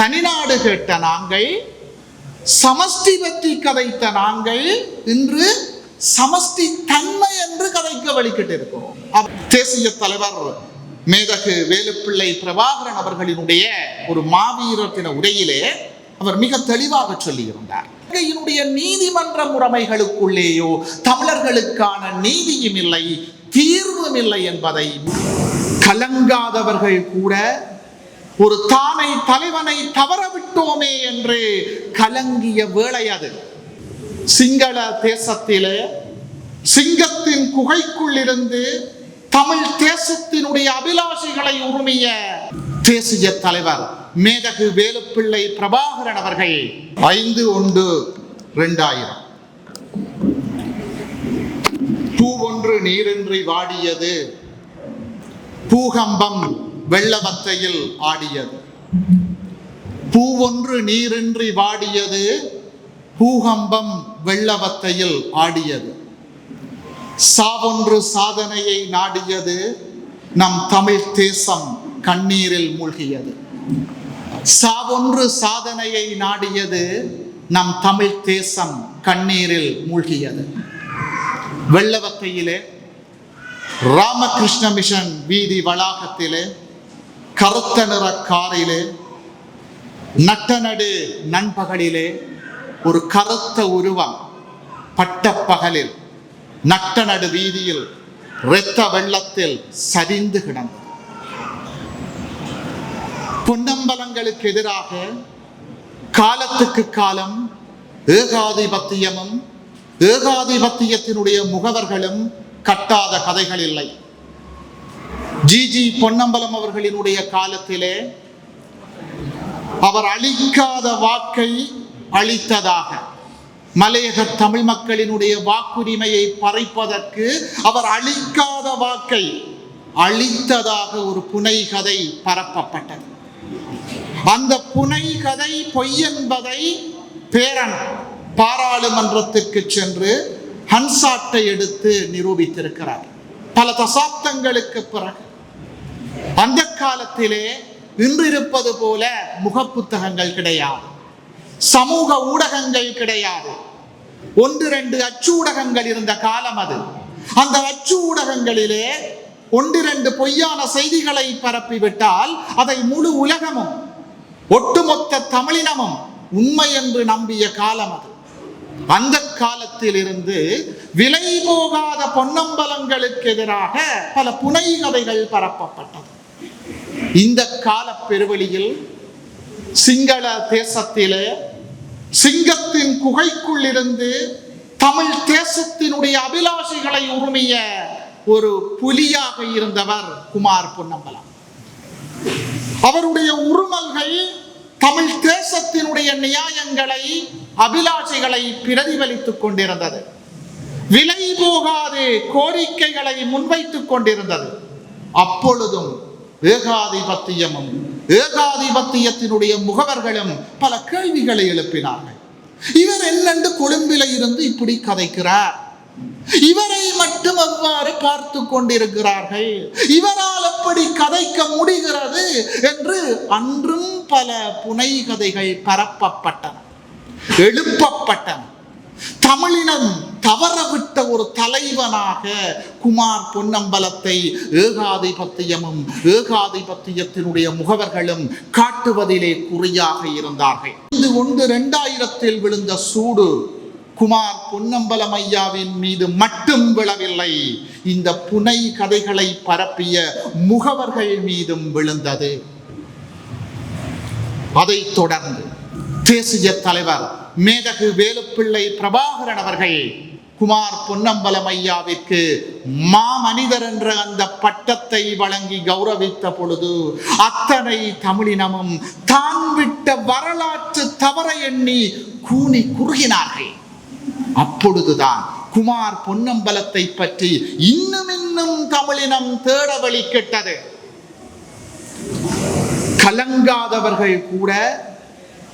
தனிநாடு கேட்ட நாங்கள் சமஷ்டி பற்றி கதைத்த நாங்கள் இன்று சமஷ்டி தன்மை என்று கதைக்க வழிகிட்டு இருக்கிறோம் தேசிய தலைவர் மேதகு வேலுப்பிள்ளை பிரபாகரன் அவர்களினுடைய ஒரு மாவீரத்தின உரையிலே அவர் மிக தெளிவாக சொல்லியிருந்தார். இலங்கையினுடைய நீதிமன்ற முறைமைகளுக்குள்ளேயோ தமிழர்களுக்கான நீதியும் இல்லை தீர்வும் இல்லை என்பதை கலங்காதவர்கள் கூட ஒரு தானை தலைவனை தவறவிட்டோமே என்று கலங்கிய வேளை அது. சிங்கள தேசத்திலே சிங்கத்தின் குகைக்குள் இருந்து தமிழ் தேசத்தினுடைய அபிலாஷைகளை உரிமைய தேசிய தலைவர் மேதகு வேலுப்பிள்ளை பிரபாகரன் அவர்கள் ஐந்து ஒன்று ரெண்டாயிரம். பூவொன்று நீரின்றி வாடியது பூகம்பம் வெள்ளவத்தையில் ஆடியது. பூவொன்று நீரின்றி வாடியது பூகம்பம் வெள்ளவத்தையில் ஆடியது. சாவொன்று சாதனையை நாடியது நம் தமிழ் தேசம் கண்ணீரில் மூழ்கியது. சாவொன்று சாதனையை நாடியது நம் தமிழ் தேசம் கண்ணீரில் மூழ்கியது. வெள்ளவத்தையிலே ராமகிருஷ்ண மிஷன் வீதி வளாகத்திலே கருத்த நிற காரிலே நட்டநடு நண்பகலிலே ஒரு கருத்த உருவம் பட்டப்பகலில் நட்டநடு வீதியில் இரத்த வெள்ளத்தில் சரிந்து கிடந்தது. பொன்னம்பலங்களுக்கு எதிராக காலத்துக்கு காலம் ஏகாதிபத்தியமும் ஏகாதிபத்தியத்தினுடைய முகவர்களும் கட்டாத கதைகள் இல்லை. ஜிஜி பொன்னம்பலம் அவர்களினுடைய காலத்திலே அவர் அளிக்காத வாக்கை அளித்ததாக மலையக தமிழ் மக்களினுடைய வாக்குரிமையை பறைப்பதற்கு அவர் அளிக்காத வாக்கை அளித்ததாக ஒரு புனை கதை பரப்பப்பட்டது. அந்த புனை கதை பொய் என்பதை பேரன் பாராளுமன்றத்திற்கு சென்று ஹன்சாட்டை எடுத்து நிரூபித்திருக்கிறார். பல தசாப்தங்களுக்கு பிறகு அந்த காலத்திலே இன்று இருப்பது போல முகப்புத்தகங்கள் கிடையாது. சமூக ஊடகங்கள் கிடையாது. ஒன்று ரெண்டு அச்சு ஊடகங்கள் இருந்த காலம் அது. அந்த அச்சு ஊடகங்களிலே ஒன்று ரெண்டு பொய்யான செய்திகளை பரப்பிவிட்டால் அதை முழு உலகமும் ஒட்டுமொத்த தமிழினமும் உண்மை என்று நம்பிய காலம் அது. அந்த காலத்தில் இருந்து விலை போகாத பொன்னம்பலங்களுக்கு எதிராக பல புனை கதைகள் பரப்பப்பட்டது. இந்த கால பெருவெளியில் சிங்கள தேசத்திலே சிங்கத்தின் குகைக்குள் இருந்து தமிழ் தேசத்தினுடைய அபிலாஷைகளை உரிமைய ஒரு புலியாக இருந்தவர் குமார் பொன்னம்பலம். அவருடைய உருமல்கள் தமிழ் தேசத்தினுடைய நியாயங்களை அபிலாஷைகளை பிரதிபலித்துக் கொண்டிருந்தது. விலை போகாது கோரிக்கைகளை முன்வைத்துக் கொண்டிருந்தது. அப்பொழுதும் ஏகாதிபத்தியமும் ஏகாதிபத்தியத்தினுடைய முகவர்களும் பல கேள்விகளை எழுப்பினார்கள். இவர் என்னென்று கொழும்பில இருந்து இப்படி கதைக்கிறார்? இவரை மட்டும் அவ்வாறு பார்த்து கொண்டிருக்கிறார்கள். இவரால் எப்படி கதைக்க முடிகிறது என்று அன்றும் பல புனை கதைகள் பரப்பப்பட்டன. எழுப்பப்பட்டன. தமிழினம் தவறவிட்ட ஒரு தலைவனாக குமார் பொன்னம்பலத்தை ஏகாதிபத்தியமும் ஏகாதிபத்தியத்தினுடைய முகவர்களும் காட்டுவதிலே குறியாக இருந்தார்கள். இது ஒன்று இரண்டாயிரத்தில் விழுந்த சூடு குமார் பொன்னம்பலம் ஐயாவின் மீது மட்டும் விழவில்லை. இந்த புனை கதைகளை பரப்பிய முகவர்கள் மீதும் விழுந்தது. அதைத் தொடர்ந்து தேசிய தலைவர் மேதகு வேலுப்பிள்ளை பிரபாகரன் அவர்கள் குமார் பொன்னம்பலம் ஐயாவிற்கு மாமனிதர் என்ற அந்த பட்டத்தை வழங்கி கௌரவித்த பொழுது அத்தனை தமிழினமும் தான் விட்ட வரலாற்று தவறை எண்ணி கூனி குறுகினார்கள். அப்பொழுதுதான் குமார் பொன்னம்பலத்தை பற்றி இன்னும் இன்னும் தமிழினம் தேட வழி கெட்டது. கலங்காதவர்கள் கூட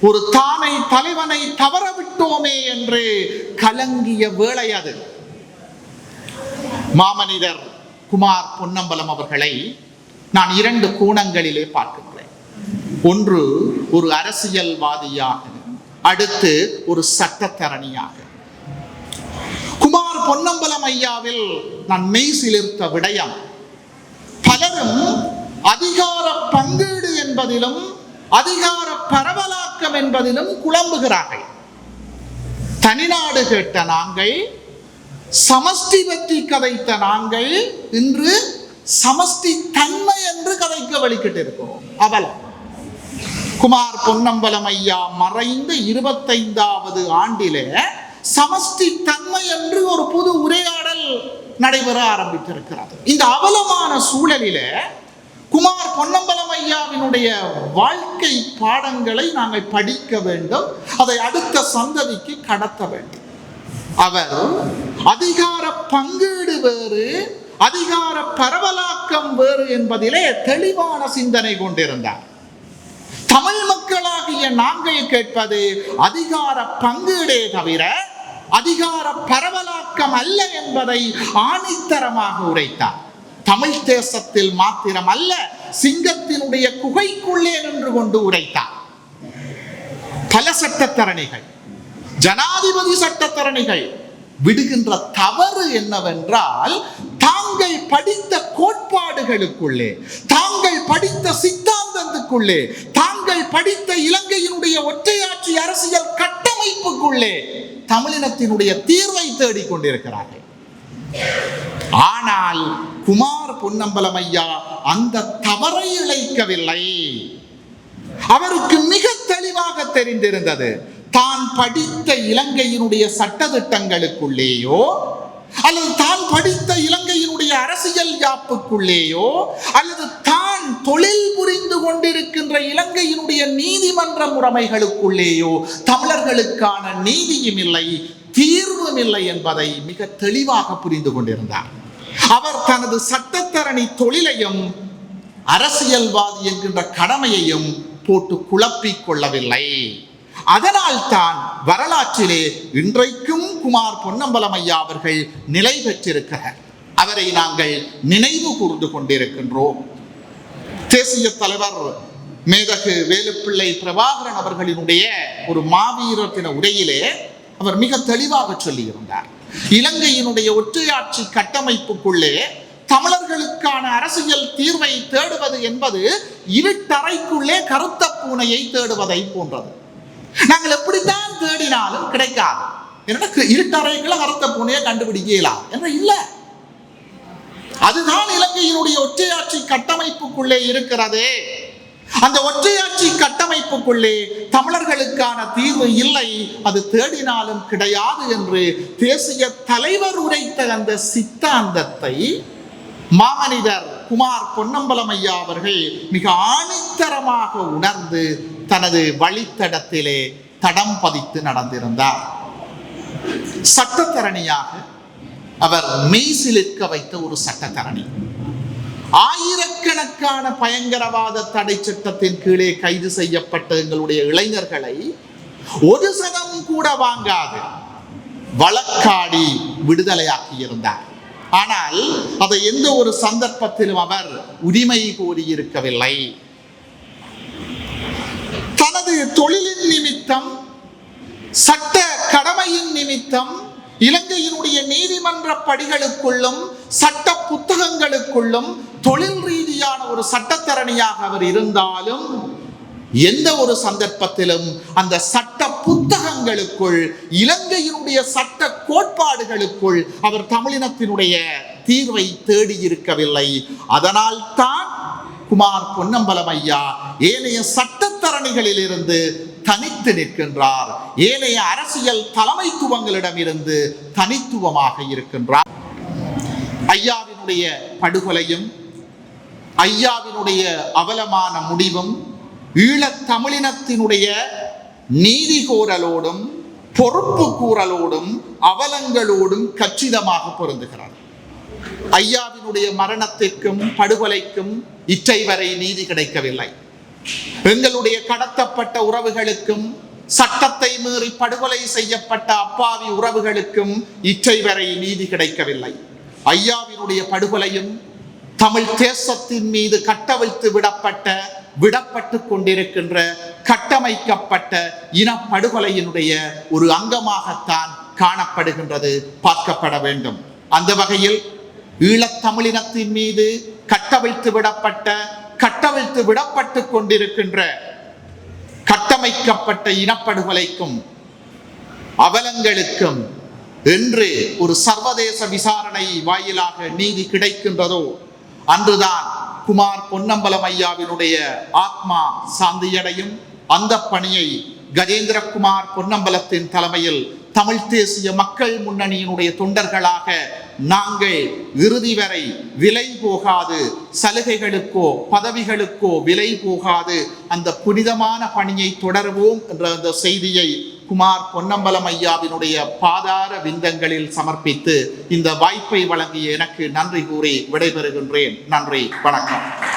ஒரு தானை தலைவனை தவற விட்டோமே என்று கலங்கிய வேளை அது. மாமனிதர் குமார் பொன்னம்பலம் அவர்களை நான் இரண்டு கோணங்களிலே பார்க்கின்றேன். ஒன்று ஒரு அரசியல்வாதியாக அடுத்து ஒரு சட்டத்தரணியாக. குமார் பொன்னம்பலம் ஐயாவில் நான் மெய் சிலிர்த்த விடயம். பலரும் அதிகார பங்கீடு என்பதிலும் அதிகார பரவலாக்கம் என்பதிலும் குழம்புகிறார்கள். தனிநாடு கேட்ட நாங்கள் சமஷ்டி பற்றி கதைத்த நாங்கள் இன்று சமஷ்டி தன்மை என்று கதைக்க வழிகிட்டு இருக்கிறோம் அவலம். குமார் பொன்னம்பலம் ஐயா மறைந்த இருபத்தைந்தாவது ஆண்டிலே சமஷ்டி தன்மை என்று ஒரு புது உரையாடல் நடைபெற ஆரம்பித்திருக்கிறது. இந்த அவலமான சூழலிலே குமார் பொன்னம்பலம் ஐயாவினுடைய வாழ்க்கை பாடங்களை நாங்கள் படிக்க வேண்டும். அதை அடுத்த சந்ததிக்கு கடத்த வேண்டும். அவர் அதிகார பங்கீடு வேறு அதிகார பரவலாக்கம் வேறு என்பதிலே தெளிவான சிந்தனை கொண்டிருந்தார். தமிழ் மக்களாகிய நாங்கள் கேட்பது அதிகார பங்கீடே தவிர அதிகார பரவலாக்கம் அல்ல என்பதை ஆணித்தரமாக உரைத்தார். தமிழ் தேசத்தில் மாத்திரம் அல்ல சிங்கத்தினுடைய குகைக்குள்ளே நின்று கொண்டு உரைத்தார். பல சட்டத்தரணிகள் ஜனாதிபதி சட்டத்தரணிகள் விடுகின்ற தவறு என்னவென்றால் தாங்கள் படித்த கோட்பாடுகளுக்குள்ளே தாங்கள் படித்த சித்தாந்தத்துக்குள்ளே தாங்கள் படித்த இலங்கையினுடைய ஒற்றையாட்சி அரசியல் கட்டமைப்புக்குள்ளே தமிழினத்தினுடைய தீர்வை தேடிக் கொண்டிருக்கிறார்கள் ஆனால் குமார் பொன்னம்பலம் ஐயா அந்த தவறை இழைக்கவில்லை. அவருக்கு மிக தெளிவாக தெரிந்திருந்தது தான் படித்த இலங்கையினுடைய சட்டதிட்டங்களுக்குள்ளேயோ அல்லது தான் படித்த இலங்கையினுடைய அரசியல் யாப்புக்குள்ளேயோ அல்லது தான் தொழில் புரிந்து கொண்டிருக்கின்ற இலங்கையினுடைய நீதிமன்ற முறைமைகளுக்குள்ளேயோ தமிழர்களுக்கான நீதியும் இல்லை தீர் இல்லை என்பதை மிக தெளிவாக புரிந்து கொண்டிருந்தார். அவர் தனது சட்டத்தரணி தொழிலையும் அரசியல்வாதி என்கின்ற கடமையையும் போட்டு குழப்பிக் கொள்ளவில்லை. அதனால் தான் வரலாற்றிலே இன்றைக்கும் குமார் பொன்னம்பலமையா அவர்கள் நிலை பெற்றிருக்கிறார். அவரை நாங்கள் நினைவு கூர்ந்து கொண்டிருக்கின்றோம். தேசிய தலைவர் மேதகு வேலுப்பிள்ளை பிரபாகரன் அவர்களினுடைய ஒரு மாவீரத்தின உரையிலே அவர் மிக தெளிவாக சொல்லியிருந்தார். இலங்கையினுடைய ஒற்றையாட்சி கட்டமைப்புக்குள்ளே தமிழர்களுக்கான அரசியல் தீர்வை தேடுவது என்பது இருட்டறைக்குள்ளே கருத்த பூனையை தேடுவதை போன்றது. நாங்கள் எப்படித்தான் தேடினாலும் கிடைக்காது. என்னடா இருட்டறைக்குள்ள கருத்த பூனையை கண்டுபிடிக்கலாம் என்ற இல்லை. அதுதான் இலங்கையினுடைய ஒற்றையாட்சி கட்டமைப்புக்குள்ளே இருக்கிறதே. அந்த ஒற்றையாட்சி கட்டமைப்புக்குள்ளே தமிழர்களுக்கான தீர்வு இல்லை. அது தேடினாலும் கிடையாது என்று தேசிய தலைவர் உரைத்த அந்த சித்தாந்தத்தை மாமனிதர் குமார் பொன்னம்பலம் ஐயா அவர்கள் மிக ஆணித்தரமாக உணர்ந்து தனது வழித்தடத்திலே தடம் பதித்து நடந்திருந்தார். சட்டத்தரணியாக அவர் மெய்சிலிருக்க வைத்த ஒரு சட்டத்தரணி. ஆயிரக்கணக்கான பயங்கரவாத தடை சட்டத்தின் கீழே கைது செய்யப்பட்ட எங்களுடைய இளைஞர்களை ஒரு சதம் கூட வாங்காது. வழக்காடி விடுதலையாக்கி இருந்தார். ஆனால் அதை எந்த ஒரு சந்தர்ப்பத்திலும் அவர் உரிமை கோரியிருக்கவில்லை தனது தொழிலின் நிமித்தம் சட்ட கடமையின் நிமித்தம் இலங்கையினுடைய நீதிமன்ற படிகளுக்குள்ளும் சட்ட புத்தகங்களுக்குள்ளும் தொழில் ரீதியான ஒரு சட்டத்தரணியாக அவர் இருந்தாலும் எந்த ஒரு சந்தர்ப்பத்திலும் அந்த சட்ட புத்தகங்களுக்குள் இலங்கையினுடைய சட்ட கோட்பாடுகளுக்குள் அவர் தமிழினத்தினுடைய தீர்வை தேடி இருக்கவில்லை. அதனால் தான் குமார் பொன்னம்பலம் ஐயா ஏனைய சட்டத்தரணிகளில் இருந்து தனித்து நிற்கின்றார். ஏனைய அரசியல் தலைமைத்துவங்களிடம் இருந்து தனித்துவமாக இருக்கின்றார். ஐயாவின் ஐயாவினுடைய படுகொலையும் ஐயாவினுடைய அவலமான முடிவும் ஈழத் தமிழினத்தினுடைய நீதி கோரலோடும் பொறுப்பு கூறலோடும் அவலங்களோடும் கச்சிதமாக பொருந்துகிறார். ஐயாவினுடைய மரணத்திற்கும் படுகொலைக்கும் இற்றை வரை நீதி கிடைக்கவில்லை. எங்களுடைய கடத்தப்பட்ட உறவுகளுக்கும் சட்டத்தை மீறி படுகொலை செய்யப்பட்ட அப்பாவி உறவுகளுக்கும் இற்றை வரை நீதி கிடைக்கவில்லை. ஐயாவினுடைய படுகொலையும் தமிழ் தேசத்தின் மீது கட்டவிழ்த்து விடப்பட்ட விடப்பட்டு கொண்டிருக்கின்ற கட்டமைக்கப்பட்ட இனப்படுகொலையினுடைய ஒரு அங்கமாகத்தான் காணப்படுகின்றது பார்க்கப்பட வேண்டும். அந்த வகையில் ஈழத்தமிழினத்தின் மீது கட்டவிழ்த்து விடப்பட்ட கட்டவிழ்த்து விடப்பட்டு கொண்டிருக்கின்ற கட்டமைக்கப்பட்ட இனப்படுகொலைக்கும் அவலங்களுக்கும் என்று ஒரு சர்வதேச விசாரணை வாயிலாக நீதி கிடைக்கின்றதோ அன்றுதான் குமார் பொன்னம்பலம் ஐயாவினுடைய ஆத்மா சாந்தியடையும். அந்த பணியை கஜேந்திரகுமார் பொன்னம்பலத்தின் தலைமையில் தமிழ் தேசிய மக்கள் முன்னணியினுடைய தொண்டர்களாக நாங்கள் இறுதி வரை விலை போகாது சலுகைகளுக்கோ பதவிகளுக்கோ விலை போகாது. அந்த புனிதமான பணியை தொடருவோம் என்ற அந்த செய்தியை குமார் பொன்னம்பலம் ஐயாவினுடைய பாதார விந்தங்களில் சமர்ப்பித்து இந்த வாய்ப்பை வழங்கிய எனக்கு நன்றி கூறி விடைபெறுகின்றேன். நன்றி வணக்கம்.